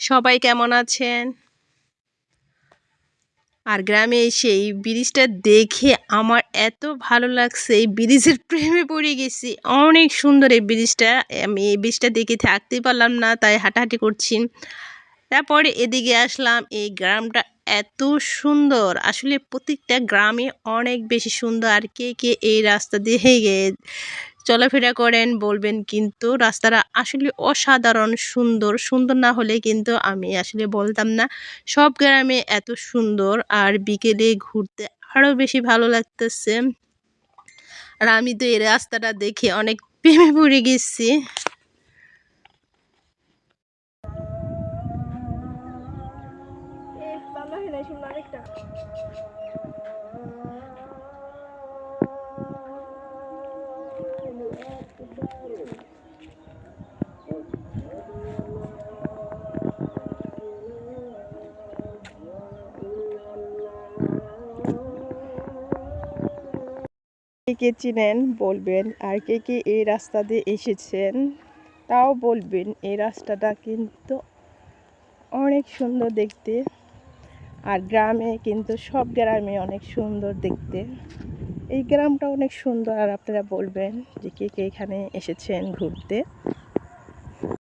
সবাই কেমন আছেন? আর গ্রামে এসে এই ব্রিজটা দেখে আমার এত ভালো লাগছে, এই ব্রিজের প্রেমে পড়ে গেছি। অনেক সুন্দর এই ব্রিজটা। আমি এই ব্রিজটা দেখে থাকতে পারলাম না, তাই হাঁটাহাঁটি করছি। তারপরে এদিকে আসলাম, এই গ্রামটা এত সুন্দর। আসলে প্রত্যেকটা গ্রামে অনেক বেশি সুন্দর। আর কে কে এই রাস্তা দিয়ে চলাফেরা করেন, বলবেন কিন্তু রাস্তাটা আসলে অসাধারণ, সুন্দর। সুন্দর না হলে কিন্তু আমি আসলে বলতাম না। সব গ্রামে এত সুন্দর আর বিকেলে ঘুরতে আরও বেশি ভালো লাগতেছে। আর আমি তো এই রাস্তাটা দেখে অনেক প্রেমে পড়ে গেছি। কে কে চিনেন বলবেন আর কে কে এই রাস্তা দিয়ে এসেছেন তাও বলবেন এই রাস্তাটা কিন্তু অনেক সুন্দর দেখতে। আর গ্রামে কিন্তু সব গ্রামে অনেক সুন্দর দেখতে। এই গ্রামটা অনেক সুন্দর আর আপনারা বলবেন যে কে কে এখানে এসেছেন ঘুরতে।